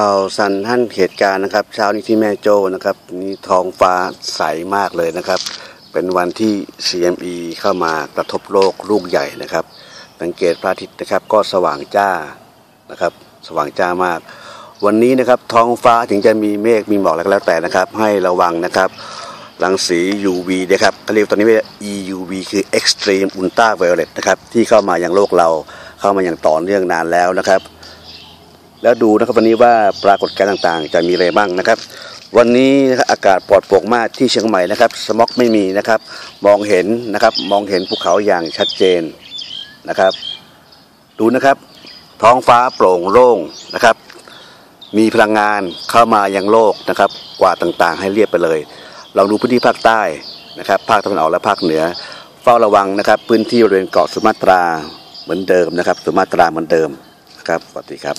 ข่าวสันท่านเหตุการณ์นะครับเช้านี้ที่แม่โจ้นะครับนี่ท้องฟ้าใสมากเลยนะครับ เป็นวันที่ CME เข้ามากระทบโลกลูกใหญ่นะครับ สังเกตพระอาทิตย์นะครับ ก็สว่างจ้านะครับ สว่างจ้ามาก วันนี้นะครับท้องฟ้าถึงจะมีเมฆมีหมอกอะไรก็แล้วแต่นะครับ ให้ระวังนะครับรังสี UV นะครับเขาเรียกตอนนี้ว่า EUV คือ Extreme Ultraviolet นะครับที่เข้ามาอย่างโลกเราเข้ามาอย่างต่อเนื่องนานแล้วนะครับ แล้วดูนะครับวันนี้ว่าปรากฏการณ์ต่างๆ จะมีอะไรบ้างนะครับ วันนี้นอากาศปลอดโปร่งมากที่เชียงใหม่นะครับสม็อกไม่มีนะครับ มองเห็นนะครับมองเห็นภูเขาอย่างชัดเจนนะครับ ดูนะครับ ท้องฟ้าโปร่งโล่งนะครับ มีพลังงานเข้ามายังโลกนะครับ กว่าดต่างๆ ให้เรียบไปเลยลองดูพื้นที่ภาคใต้นะครับ ภาคตะวันออกและภาคเหนือ เฝ้าระวังนะครับ พื้นที่บริเวณเกาะสุมาตราเหมือนเดิมนะครับ สุมาตราเหมือนเดิมนะครับสวัสดีครับ